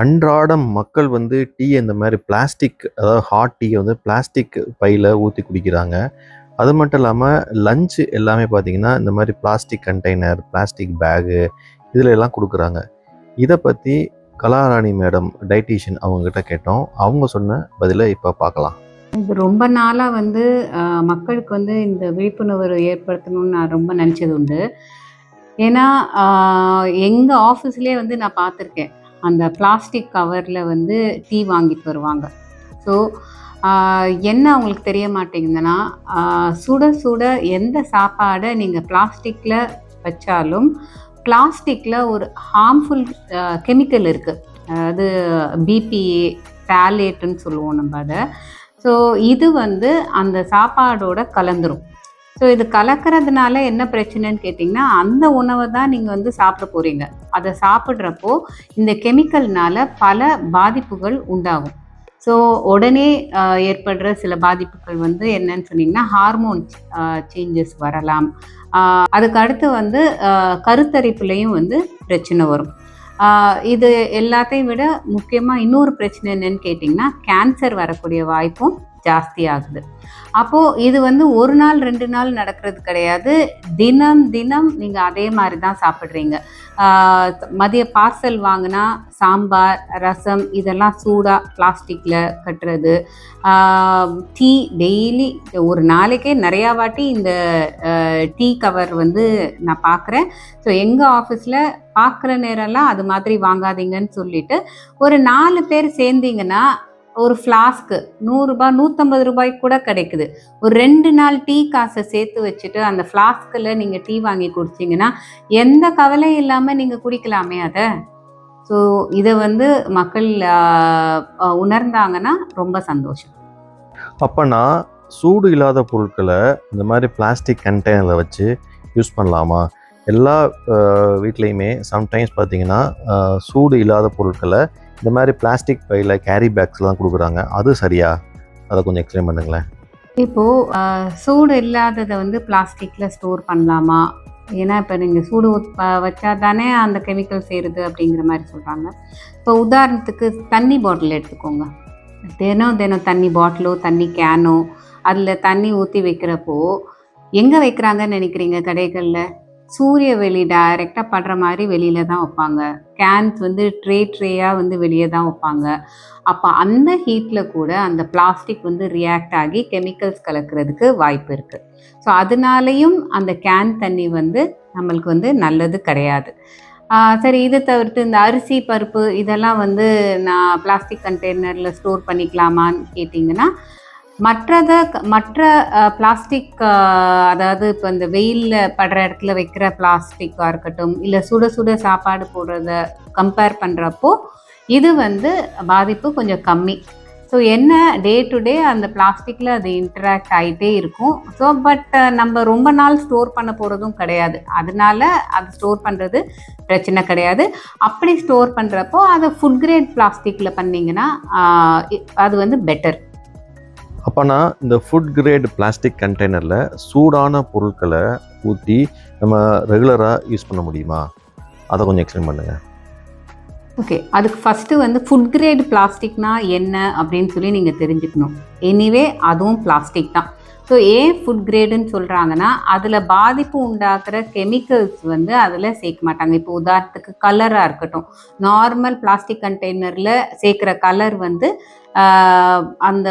அன்றாடம் மக்கள் வந்து டீ இந்த மாதிரி பிளாஸ்டிக் அதாவது ஹாட் டீயை வந்து பிளாஸ்டிக் பையில் ஊற்றி குடிக்கிறாங்க. அது மட்டும் இல்லாமல் லஞ்சு எல்லாமே பார்த்தீங்கன்னா இந்த மாதிரி பிளாஸ்டிக் கண்டெய்னர் பிளாஸ்டிக் பேகு இதில் எல்லாம் கொடுக்குறாங்க. இதை பற்றி கலாராணி மேடம் டைட்டிஷியன் அவங்கக்கிட்ட கேட்டோம். அவங்க சொன்ன பதிலை இப்போ பார்க்கலாம் இது ரொம்ப நாளாக வந்து மக்களுக்கு வந்து இந்த விழிப்புணர்வு ஏற்படுத்தணும்னு நான் ரொம்ப நினச்சது உண்டு. ஏன்னா எங்கள் ஆஃபீஸ்லேயே வந்து நான் பார்த்துருக்கேன் அந்த பிளாஸ்டிக் கவரில் வந்து டீ வாங்கிட்டு வருவாங்க. ஸோ என்ன அவங்களுக்கு தெரிய மாட்டேங்குதுன்னா சுட சுட எந்த சாப்பாடை நீங்கள் பிளாஸ்டிக்கில் வச்சாலும் பிளாஸ்டிக்கில் ஒரு ஹார்ம்ஃபுல் கெமிக்கல் இருக்குது அதாவது பிபிஏ டேலேட்டுன்னு சொல்லுவோம் நம்ம அதை. ஸோ இது வந்து அந்த சாப்பாடோட கலந்துரும். ஸோ இது கலக்கிறதுனால என்ன பிரச்சனைன்னு கேட்டிங்கன்னா அந்த உணவை தான் நீங்கள் வந்து சாப்பிட போகிறீங்க அதை சாப்பிட்றப்போ இந்த கெமிக்கல்னால பல பாதிப்புகள் உண்டாகும். ஸோ உடனே ஏற்படுற சில பாதிப்புகள் வந்து என்னன்னு சொன்னீங்கன்னா ஹார்மோன் சேஞ்சஸ் வரலாம். அதுக்கு அடுத்து வந்து கருத்தரிப்புலேயும் கருத்தரிப்புலையும் வந்து பிரச்சனை வரும். இது எல்லாத்தையும் விட முக்கியமாக இன்னொரு பிரச்சனை என்னன்னு கேட்டிங்கன்னா கேன்சர் வரக்கூடிய வாய்ப்பும் ஜாஸ்தி ஆகுது அப்போது இது வந்து ஒரு நாள் ரெண்டு நாள் நடக்கிறது கிடையாது. தினம் தினம் நீங்கள் அதே மாதிரி தான் சாப்பிட்றீங்க. மதிய பார்சல் வாங்கினா சாம்பார் ரசம் இதெல்லாம் சூடாக பிளாஸ்டிக்கில் கட்டுறது. டீ டெய்லி ஒரு நாளைக்கே நிறையா வாட்டி இந்த டீ கவர் வந்து நான் பார்க்குறேன். ஸோ எங்கள் ஆஃபீஸில் பார்க்குற நேரம்லாம் அது மாதிரி வாங்காதீங்கன்னு சொல்லிட்டு ஒரு நாலு பேர் சேர்ந்தீங்கன்னா ஒரு ஃப்ளாஸ்க்கு நூறுரூபா நூற்றம்பது ரூபாய்க்கு கூட கிடைக்குது. ஒரு ரெண்டு நாள் டீ காசை சேர்த்து வச்சுட்டு அந்த ஃப்ளாஸ்கில் நீங்கள் டீ வாங்கி குடிச்சிங்கன்னா எந்த கவலையும் இல்லாமல் நீங்கள் குடிக்கலாமே அதை? ஸோ இதை வந்து மக்கள் உணர்ந்தாங்கன்னா ரொம்ப சந்தோஷம். அப்போனா சூடு இல்லாத பொருட்களை இந்த மாதிரி பிளாஸ்டிக் கண்டெய்னரில் வச்சு யூஸ் பண்ணலாமா? எல்லா வீட்லேயுமே சம்டைம்ஸ் பார்த்தீங்கன்னா சூடு இல்லாத பொருட்களை இந்த மாதிரி பிளாஸ்டிக் பையில் கேரி பேக்ஸ்லாம் கொடுக்குறாங்க. அது சரியா? அதை கொஞ்சம் எக்ஸ்பிளைன் பண்ணுங்களேன். இப்போது சூடு இல்லாததை வந்து பிளாஸ்டிக்கில் ஸ்டோர் பண்ணலாமா? ஏன்னா இப்போ நீங்கள் சூடு வச்சா தானே அந்த கெமிக்கல் சேருது அப்படிங்கிற மாதிரி சொல்கிறாங்க இப்போ உதாரணத்துக்கு தண்ணி பாட்டில் எடுத்துக்கோங்க. தினம் தினம் தண்ணி பாட்டிலோ தண்ணி கேனோ அதில் தண்ணி ஊற்றி வைக்கிறப்போ எங்கே வைக்கிறாங்கன்னு நினைக்கிறீங்க கடைகளில்? சூரிய வெளி டைரெக்டாக படுற மாதிரி வெளியில தான் வைப்பாங்க. கேன்ஸ் வந்து ட்ரே ட்ரேயாக வந்து வெளியே தான் வைப்பாங்க. அப்போ அந்த ஹீட்டில் கூட அந்த பிளாஸ்டிக் வந்து ரியாக்ட் ஆகி கெமிக்கல்ஸ் கலக்கிறதுக்கு வாய்ப்பு இருக்குது ஸோ அதனாலையும் அந்த கேன் தண்ணி வந்து நம்மளுக்கு வந்து நல்லது கிடையாது. சரி இதை தவிர்த்து இந்த அரிசி பருப்பு இதெல்லாம் வந்து நான் பிளாஸ்டிக் கண்டெய்னரில் ஸ்டோர் பண்ணிக்கலாமான்னு கேட்டிங்கன்னா மற்றதை மற்ற பிளாஸ்டிக் அதாவது இப்போ இந்த வெயிலில் படுற இடத்துல வைக்கிற பிளாஸ்டிக்காக இருக்கட்டும் இல்லை சுட சுட சாப்பாடு போடுறத கம்பேர் பண்ணுறப்போ இது வந்து பாதிப்பு கொஞ்சம் கம்மி. ஸோ என்ன டே டு டே அந்த பிளாஸ்டிக்கில் அது இன்ட்ராக்ட் ஆகிட்டே இருக்கும். ஸோ பட் நம்ம ரொம்ப நாள் ஸ்டோர் பண்ண போகிறதும் கிடையாது. அதனால அது ஸ்டோர் பண்ணுறது பிரச்சனை கிடையாது. அப்படி ஸ்டோர் பண்ணுறப்போ அதை ஃபுட் கிரேட் பிளாஸ்டிக்கில் பண்ணிங்கன்னா அது வந்து பெட்டர் அப்போனா இந்த ஃபுட் கிரேட் பிளாஸ்டிக் கண்டெய்னரில் சூடான பொருட்களை ஊற்றி நம்ம ரெகுலராக யூஸ் பண்ண முடியுமா? அதை கொஞ்சம் எக்ஸ்பிளைன் பண்ணுங்கள் ஓகே அதுக்கு ஃபஸ்ட்டு வந்து ஃபுட் கிரேட் பிளாஸ்டிக்னா என்ன அப்படின்னு சொல்லி நீங்கள் தெரிஞ்சுக்கணும். எனிவே அதுவும் பிளாஸ்டிக் தான். ஸோ ஏன் ஃபுட் கிரேடுன்னு சொல்கிறாங்கன்னா அதில் பாதிப்பு உண்டாக்குற கெமிக்கல்ஸ் வந்து அதில் சேர்க்க மாட்டாங்க. இப்போ உதாரணத்துக்கு கலராக இருக்கட்டும். நார்மல் பிளாஸ்டிக் கண்டெய்னரில் சேர்க்குற கலர் வந்து அந்த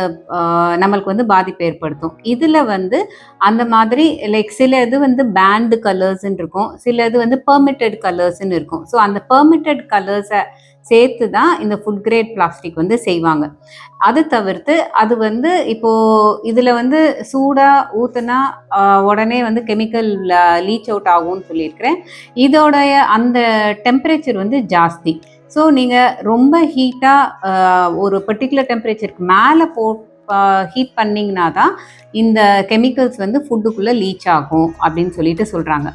நம்மளுக்கு வந்து பாதிப்பு ஏற்படுத்தும். இதில் வந்து அந்த மாதிரி லைக் சில இது வந்து பேண்டு கலர்ஸ்ன்னு இருக்கும். சில இது வந்து பெர்மிட்டட் கலர்ஸ்ன்னு இருக்கும். ஸோ அந்த பெர்மிட்டட் கலர்ஸை சேர்த்து தான் இந்த ஃபுட் கிரேட் பிளாஸ்டிக் வந்து செய்வாங்க. அது தவிர்த்து அது வந்து இப்போ இதில் வந்து சூடாக ஊற்றுனா உடனே வந்து கெமிக்கல் லீச் அவுட் ஆகும்னு சொல்லியிருக்கிறேன். இதோடைய அந்த டெம்பரேச்சர் வந்து ஜாஸ்தி. ஸோ நீங்கள் ரொம்ப ஹீட்டாக ஒரு பர்டிகுலர் டெம்பரேச்சருக்கு மேலே போ ஹீட் பண்ணிங்கன்னா தான் இந்த கெமிக்கல்ஸ் வந்து ஃபுட்டுக்குள்ளே லீச் ஆகும் அப்படின்னு சொல்லிட்டு சொல்கிறாங்க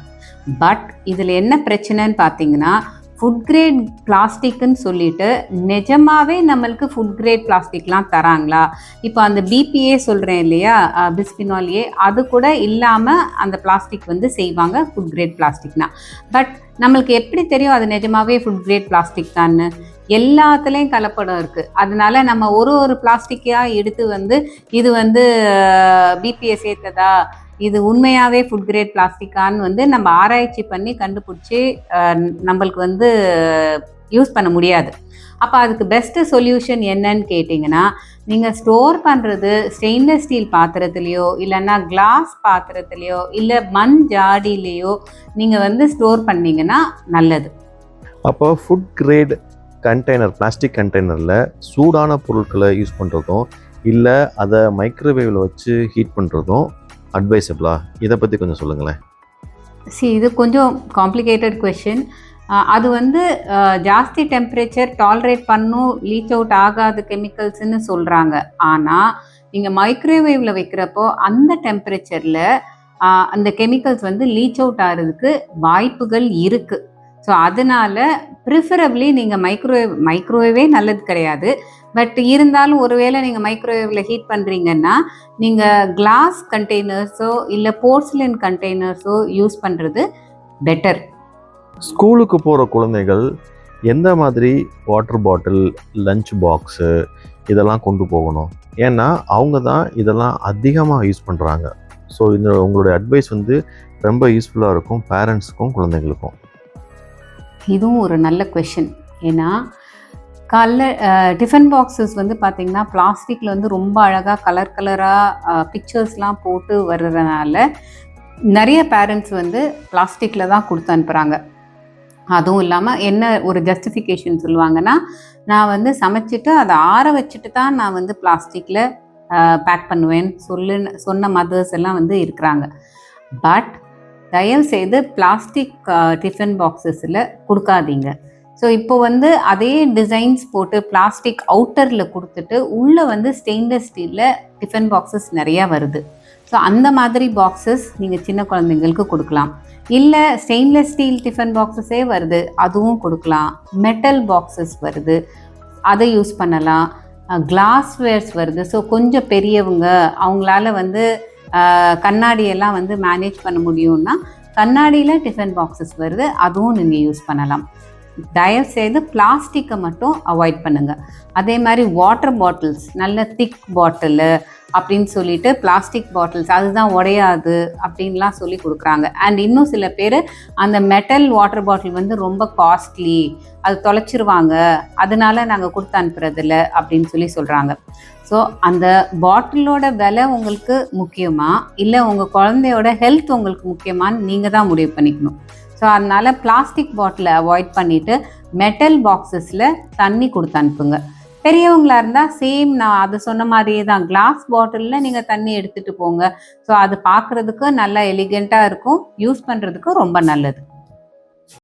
பட் இதில் என்ன பிரச்சனைன்னு பார்த்தீங்கன்னா ஃபுட் கிரேட் பிளாஸ்டிக்னு சொல்லிட்டு நிஜமாவே நம்மளுக்கு ஃபுட் கிரேட் பிளாஸ்டிக்லாம் தராங்களா? இப்போ அந்த பிபிஏ சொல்கிறேன் இல்லையா? பிஸ்பினால் ஏ அது கூட இல்லாமல் அந்த பிளாஸ்டிக் வந்து செய்வாங்க ஃபுட் கிரேட் பிளாஸ்டிக்னா பட் நம்மளுக்கு எப்படி தெரியும் அது நிஜமாகவே ஃபுட் கிரேட் பிளாஸ்டிக் தான்னு? எல்லாத்துலேயும் கலப்படம் இருக்குது அதனால நம்ம ஒரு ஒரு பிளாஸ்டிக்காக எடுத்து வந்து இது வந்து பிபிஏ சேர்த்ததா? இது உண்மையாகவே ஃபுட் கிரேட் பிளாஸ்டிக்கான்னு வந்து நம்ம ஆராய்ச்சி பண்ணி கண்டுபிடிச்சி நம்மளுக்கு வந்து யூஸ் பண்ண முடியாது. அப்போ அதுக்கு பெஸ்ட்டு சொல்யூஷன் என்னன்னு கேட்டிங்கன்னா நீங்கள் ஸ்டோர் பண்ணுறது ஸ்டெயின்லெஸ் ஸ்டீல் பாத்திரத்துலேயோ இல்லைன்னா கிளாஸ் பாத்திரத்துலேயோ இல்லை மண் ஜாடியிலையோ நீங்கள் வந்து ஸ்டோர் பண்ணீங்கன்னா நல்லது. அப்போ ஃபுட் கிரேட் கண்டெய்னர் பிளாஸ்டிக் கண்டெய்னரில் சூடான பொருட்களை யூஸ் பண்ணுறதும் இல்லை அதை மைக்ரோவேவில் வச்சு ஹீட் பண்ணுறதும் அட்வைசபிளா இதை பற்றி கொஞ்சம் சொல்லுங்களேன். சி இது கொஞ்சம் காம்ப்ளிகேட்டட் கொஷின் அது வந்து ஜாஸ்தி டெம்பரேச்சர் டாலரேட் பண்ணும் லீச் அவுட் ஆகாத கெமிக்கல்ஸ்னு சொல்கிறாங்க ஆனால் நீங்கள் மைக்ரோவேவில் வைக்கிறப்போ அந்த டெம்பரேச்சரில் அந்த கெமிக்கல்ஸ் வந்து லீச் அவுட் ஆகிறதுக்கு வாய்ப்புகள் இருக்குது ஸோ அதனால ப்ரிஃபரபிளி நீங்கள் மைக்ரோவேவ் மைக்ரோவேவே நல்லது கிடையாது. பட் இருந்தாலும் ஒருவேளை நீங்கள் மைக்ரோவேவில் ஹீட் பண்ணுறீங்கன்னா நீங்கள் கிளாஸ் கண்டெய்னர்ஸோ இல்லை போர்சிலின் கண்டெய்னர்ஸோ யூஸ் பண்ணுறது பெட்டர் ஸ்கூலுக்கு போகிற குழந்தைகள் எந்த மாதிரி வாட்டர் பாட்டில் லஞ்ச் பாக்ஸு இதெல்லாம் கொண்டு போகணும்? ஏன்னா அவங்க தான் இதெல்லாம் அதிகமாக யூஸ் பண்ணுறாங்க ஸோ இந்த உங்களுடைய அட்வைஸ் வந்து ரொம்ப யூஸ்ஃபுல்லாக இருக்கும் பேரண்ட்ஸுக்கும் குழந்தைங்களுக்கும் இதுவும் ஒரு நல்ல கொஷின் ஏன்னா காலைல டிஃபன் பாக்ஸஸ் வந்து பார்த்திங்கன்னா பிளாஸ்டிக்கில் வந்து ரொம்ப அழகாக கலர் கலராக பிக்சர்ஸ்லாம் போட்டு வர்றதுனால நிறைய பேரண்ட்ஸ் வந்து பிளாஸ்டிக்கில் தான் கொடுத்து அனுப்புகிறாங்க அதுவும் இல்லாமல் என்ன ஒரு ஜஸ்டிஃபிகேஷன் சொல்லுவாங்கன்னா நான் வந்து சமைச்சிட்டு அதை ஆற வச்சுட்டு தான் நான் வந்து பிளாஸ்டிக்கில் பேக் பண்ணுவேன் சொல்லு சொன்ன மதர்ஸ் எல்லாம் வந்து இருக்கிறாங்க. பட் தயவு செய்து பிளாஸ்டிக் டிஃபன் பாக்ஸஸில் கொடுக்காதீங்க. ஸோ இப்போ வந்து அதே டிசைன்ஸ் போட்டு பிளாஸ்டிக் அவுட்டரில் கொடுத்துட்டு உள்ளே வந்து ஸ்டெயின்லெஸ் ஸ்டீலில் டிஃபன் பாக்ஸஸ் நிறையா வருது. ஸோ அந்த மாதிரி பாக்ஸஸ் நீங்கள் சின்ன குழந்தைங்களுக்கு கொடுக்கலாம். இல்லை ஸ்டெயின்லெஸ் ஸ்டீல் டிஃபன் பாக்ஸஸே வருது அதுவும் கொடுக்கலாம். மெட்டல் பாக்ஸஸ் வருது அதை யூஸ் பண்ணலாம். கிளாஸ்வேர்ஸ் வருது. ஸோ கொஞ்சம் பெரியவங்க அவங்களால வந்து கண்ணாடியெல்லாம் வந்து மேனேஜ் பண்ண முடியும்னா கண்ணாடியில் டிஃபன் பாக்ஸஸ் வருது. அதுவும் நீங்கள் யூஸ் பண்ணலாம். தயவு செய்து பிளாஸ்டிக்கை மட்டும் அவாய்ட் பண்ணுங்கள் அதே மாதிரி வாட்டர் பாட்டில்ஸ் நல்ல திக் பாட்டிலு அப்படின்னு சொல்லிட்டு பிளாஸ்டிக் பாட்டில்ஸ் அதுதான் உடையாது அப்படின்லாம் சொல்லி கொடுக்குறாங்க. அண்ட் இன்னும் சில பேர் அந்த மெட்டல் வாட்டர் பாட்டில் வந்து ரொம்ப காஸ்ட்லி அது தொலைச்சிருவாங்க அதனால நாங்கள் கொடுத்து அனுப்புறதில்ல அப்படின்னு சொல்லி சொல்கிறாங்க ஸோ அந்த பாட்டிலோட விலை உங்களுக்கு முக்கியமா? இல்லை உங்கள் குழந்தையோட ஹெல்த் உங்களுக்கு முக்கியமான்னு நீங்கள் தான் முடிவு பண்ணிக்கணும். ஸோ அதனால் பிளாஸ்டிக் பாட்டிலை அவாய்ட் பண்ணிவிட்டு மெட்டல் பாக்ஸஸில் தண்ணி கொடுத்து அனுப்புங்க. பெரியவங்களா இருந்தால் சேம் நான் அது சொன்ன மாதிரியே தான். கிளாஸ் பாட்டிலில் நீங்கள் தண்ணி எடுத்துகிட்டு போங்க. ஸோ அது பார்க்குறதுக்கு நல்லா எலிகெண்ட்டாக இருக்கும். யூஸ் பண்ணுறதுக்கு ரொம்ப நல்லது.